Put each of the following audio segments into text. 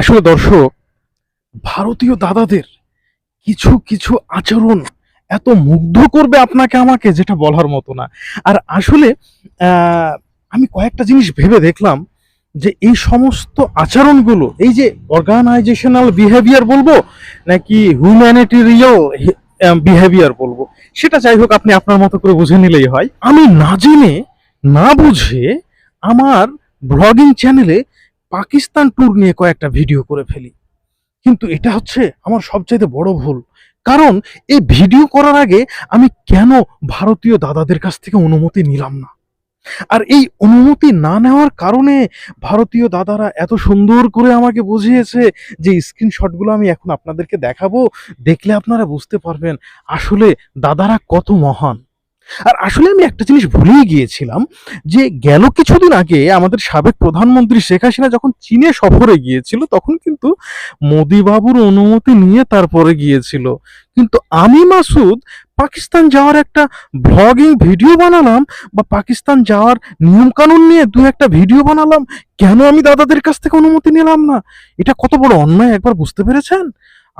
আসলে দর্শক, ভারতীয় দাদাদের কিছু কিছু আচরণ এত মুগ্ধ করবে আপনাকে, আমাকে যেটা বলার মতো না। আর আসলে আমি কয়েকটা জিনিস ভেবে দেখলাম যে এই সমস্ত আচরণগুলো, এই যে অর্গানাইজেশনাল বিহেভিয়ার বলব, নাকি হিউম্যানিটেরিয়াল বিহেভিয়ার বলব, সেটা যাই হোক আপনি আপনার মতো করে বুঝে নিলেই হয়। আমি না জেনে, না বুঝে আমার ব্লগিং চ্যানেলে পাকিস্তান ট্যুর নিয়ে কয়েকটা ভিডিও করে ফেলি। কিন্তু এটা হচ্ছে আমার সবচাইতে বড় ভুল। কারণ এই ভিডিও করার আগে আমি কেন ভারতীয় দাদাদের কাছ থেকে অনুমতি নিলাম না? আর এই অনুমতি না নেওয়ার কারণে ভারতীয় দাদারা এত সুন্দর করে আমাকে বুঝিয়েছে যে স্ক্রিনশটগুলো আমি এখন আপনাদেরকে দেখাবো। দেখলে আপনারা বুঝতে পারবেন আসলে দাদারা কত মহান। আর আসলে আমি একটা জিনিস ভুলেই গিয়েছিলাম যে গেল কিছুদিন আগে আমাদের সাবেক প্রধানমন্ত্রী শেখ হাসিনা যখন চীনে সফরে গিয়েছিল, তখন কিন্তু মোদি বাবুর অনুমতি নিয়ে তারপরে গিয়েছিল। কিন্তু আমি মাসুদ পাকিস্তান যাওয়ার একটা ব্লগিং ভিডিও বানালাম বা পাকিস্তান যাওয়ার নিয়ম কানুন নিয়ে দু একটা ভিডিও বানালাম, কেন আমি দাদাদের কাছ থেকে অনুমতি নিলাম না? এটা কত বড় অন্যায়, একবার বুঝতে পেরেছেন?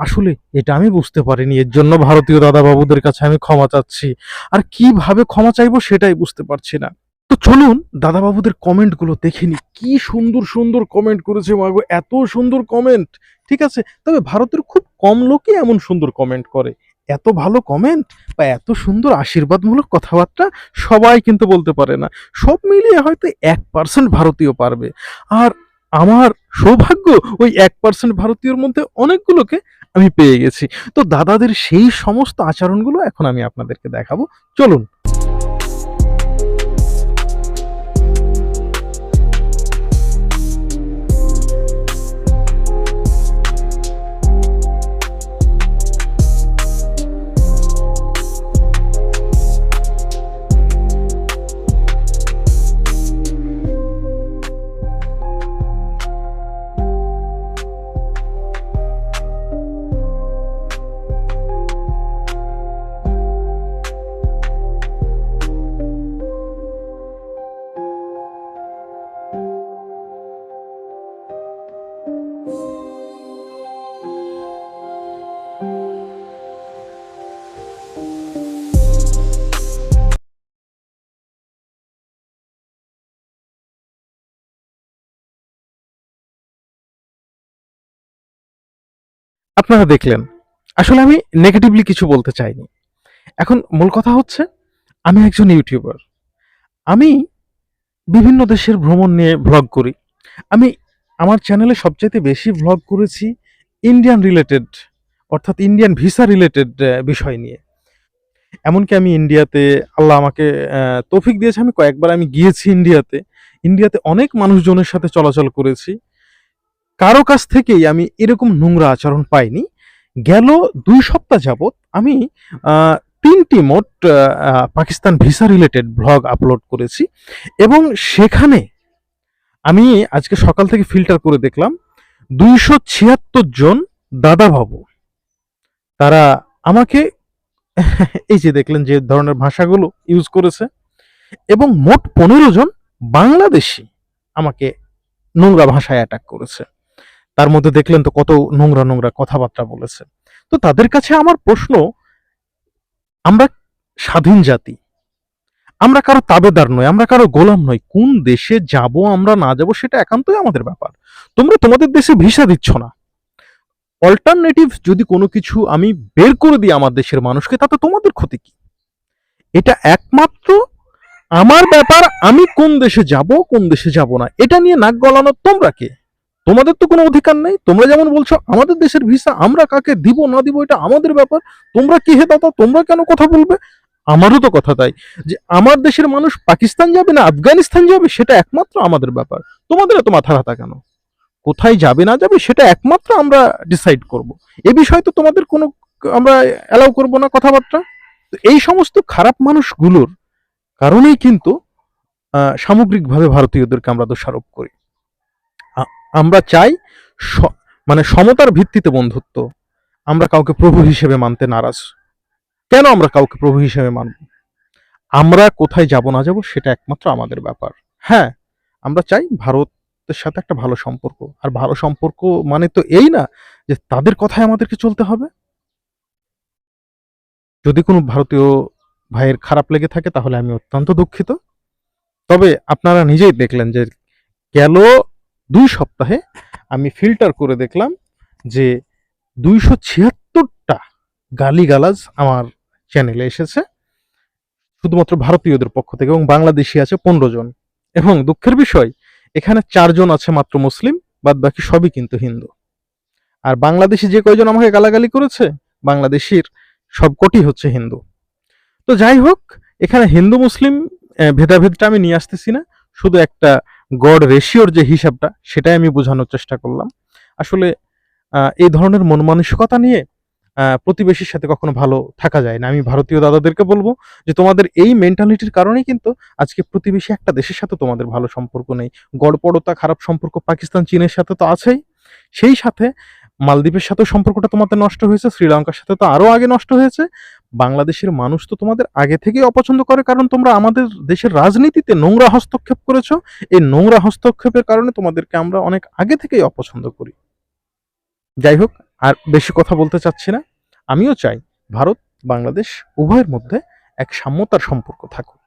আসলে এটা আমি বুঝতে পারিনি, এর জন্য ভারতীয় দাদা বাবুদের কাছে আমি ক্ষমা চাচ্ছি। আর কীভাবে ক্ষমা চাইব সেটাই বুঝতে পারছি না। তো চলুন দাদা বাবুদের কমেন্টগুলো দেখে নি কি সুন্দর সুন্দর কমেন্ট করেছে মাগো এত সুন্দর কমেন্ট, ঠিক আছে? তবে ভারতের খুব কম লোকই এমন সুন্দর কমেন্ট করে। এত ভালো কমেন্ট বা এত সুন্দর আশীর্বাদমূলক কথাবার্তা সবাই কিন্তু বলতে পারে না। সব মিলিয়ে হয়তো এক পার্সেন্ট ভারতীয় পারবে। আর আমার সৌভাগ্য, ওই এক পার্সেন্ট ভারতীয়র মধ্যে অনেকগুলোকে আমি পেয়ে গেছি। তো দাদাদের সেই সমস্ত আচরণগুলো এখন আমি আপনাদেরকে দেখাবো। চলুন আপনারা দেখলেন। আসলে আমি নেগেটিভলি কিছু বলতে চাইনি। এখন মূল কথা হচ্ছে, আমি একজন ইউটিউবার। আমি বিভিন্ন দেশের ভ্রমণ নিয়ে ভ্লগ করি। আমি আমার চ্যানেলে সবচাইতে বেশি ভ্লগ করেছি ইন্ডিয়ান রিলেটেড অর্থাৎ ইন্ডিয়ান ভিসা রিলেটেড বিষয় নিয়ে। এমনকি আমি ইন্ডিয়াতে আল্লাহ আমাকে তৌফিক দিয়েছে। আমি কয়েকবার আমি গিয়েছি ইন্ডিয়াতে ইন্ডিয়াতে অনেক মানুষজনের সাথে চলাচল করেছি। কারও কাছ থেকেই আমি এরকম নোংরা আচরণ পাইনি। গেল দুই সপ্তাহ যাবৎ আমি তিনটি মোট Pakistan visa related blog upload করেছি এবং সেখানে আমি আজকে সকাল থেকে ফিল্টার করে দেখলাম দুইশো ছিয়াত্তর জন দাদা বাবু তারা আমাকে এই যে দেখলেন যে ধরনের ভাষাগুলো ইউজ করেছে এবং মোট পনেরো জন বাংলাদেশি আমাকে নোংরা ভাষায় অ্যাটাক করেছে। তার মধ্যে দেখলেন তো কত নোংরা নোংরা কথাবার্তা বলেছে। তো তাদের কাছে আমার প্রশ্ন, আমরা স্বাধীন জাতি, আমরা কারও তাবেদার নই, আমরা কারও গোলাম নই, কোন দেশে যাব, আমরা না যাব সেটা একান্তই আমাদের ব্যাপার। তোমরা তোমাদের দেশে ভিসা দিচ্ছ না। অল্টারনেটিভ যদি কোনো কিছু আমি বের করে দিই আমার দেশের মানুষকে, তাতে তোমাদের ক্ষতি কি? এটা একমাত্র আমার ব্যাপার, আমি কোন দেশে যাব, কোন দেশে যাব না। এটা নিয়ে নাক গলানো তোমরা কে? তোমাদের তো কোনো অধিকার নেই। তোমরা যেমন বলছো, আমাদের দেশের ভিসা আমরা কাকে দিব, না দিব, এটা আমাদের ব্যাপার। তোমরা কি হে দাদা, তোমরা কেন কথা বলবে? আমারও তো কথা তাই। যে আমার দেশের মানুষ পাকিস্তান যাবে না, আফগানিস্তান যাবে, সেটা একমাত্র আমাদের ব্যাপার। তোমাদের এত মাথা ব্যথা কেন? কোথায় যাবে, না যাবে, সেটা একমাত্র আমরা ডিসাইড করব। এ বিষয়ে তো তোমাদের কোনো আমরা অ্যালাউ করব না কথাবার্তা। তো এই সমস্ত খারাপ মানুষগুলোর কারণেই কিন্তু সামগ্রিকভাবে ভারতীয়দেরকে আমরা দোষারোপ করি। আমরা চাই মানে সমতার ভিত্তিতে বন্ধুত্ব। আমরা কাউকে প্রভু হিসেবে মানতে নারাজ। কেন আমরা কাউকে প্রভু হিসেবে মানব? আমরা কোথায় যাব না যাব সেটা একমাত্র আমাদের ব্যাপার। হ্যাঁ আমরা চাই ভারত ভারতের সাথে একটা ভালো সম্পর্ক। আর ভালো সম্পর্ক মানে তো এই না যে তাদের কথায় আমাদেরকে চলতে হবে। যদি কোনো ভারতীয় ভাইয়ের খারাপ লেগে থাকে তাহলে আমি অত্যন্ত দুঃখিত। তবে আপনারা নিজেই দেখলেন যে গেল দুই সপ্তাহে আমি ফিল্টার করে দেখলাম যে দুইশো ছিয়াত্তরটা গালিগালাজ আমার চ্যানেলে এসেছে, শুধুমাত্র ভারতীয়দের পক্ষ থেকে এবং বাংলাদেশি আছে পনেরো জন। এবং দুঃখের বিষয়, এখানে চারজন আছে মাত্র মুসলিম বাদ বাকি সবই কিন্তু হিন্দু। আর বাংলাদেশি যে কয়জন আমাকে গালাগালি করেছে, বাংলাদেশির সবকটি হচ্ছে হিন্দু। তো যাই হোক, এখানে হিন্দু মুসলিম ভেদাভেদটা আমি নিয়ে আসতেছি না, শুধু একটা গড রেশিওর যে হিসাবটা, সেটাই আমি বোঝানোর চেষ্টা করলাম। আসলে এই ধরনের মন মানসিকতা নিয়ে প্রতিবেশীর সাথে কখনো ভালো থাকা যায় না। আমি ভারতীয় দাদাদেরকে বলব যে, তোমাদের এই মেন্টালিটির কারণেই কিন্তু আজকে প্রতিবেশী একটা দেশের সাথে তোমাদের ভালো সম্পর্ক নেই। গড়পড়তা, খারাপ সম্পর্ক পাকিস্তান চীনের সাথে তো আছেই। সেই সাথে মালদ্বীপের সাথেও সম্পর্কটা তোমাদের নষ্ট হয়েছে, শ্রীলঙ্কার সাথে তো আরও আগে নষ্ট হয়েছে। বাংলাদেশের মানুষ তো তোমাদের আগে থেকেই অপছন্দ করে, কারণ তোমরা আমাদের দেশের রাজনীতিতে নোংরা হস্তক্ষেপ করেছ। এই নোংরা হস্তক্ষেপের কারণে তোমাদেরকে আমরা অনেক আগে থেকেই অপছন্দ করি। যাই হোক, আর বেশি কথা বলতে চাচ্ছি না। আমিও চাই ভারত, বাংলাদেশ উভয়ের মধ্যে এক সাম্যতার সম্পর্ক থাকুক।